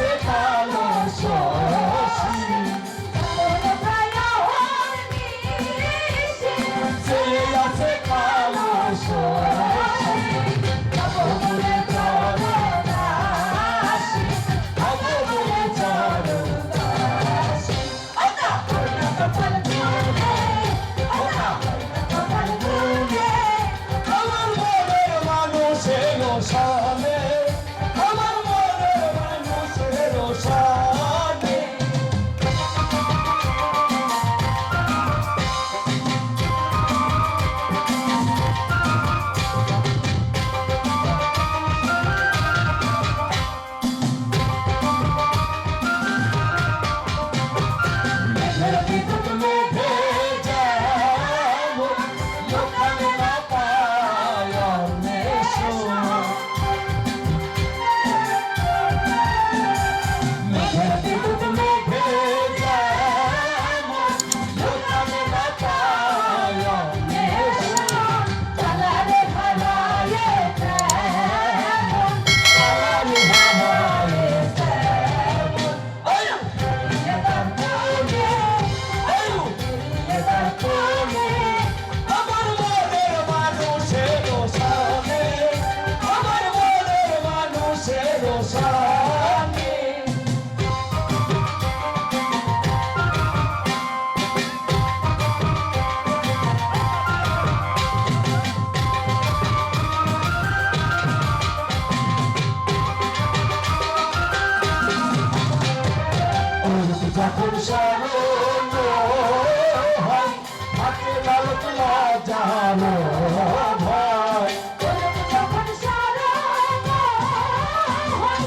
Yeah. যখন স্মরণ হয় হাতে লালচ লজ্জানো ভয়। যখন স্মরণ হয়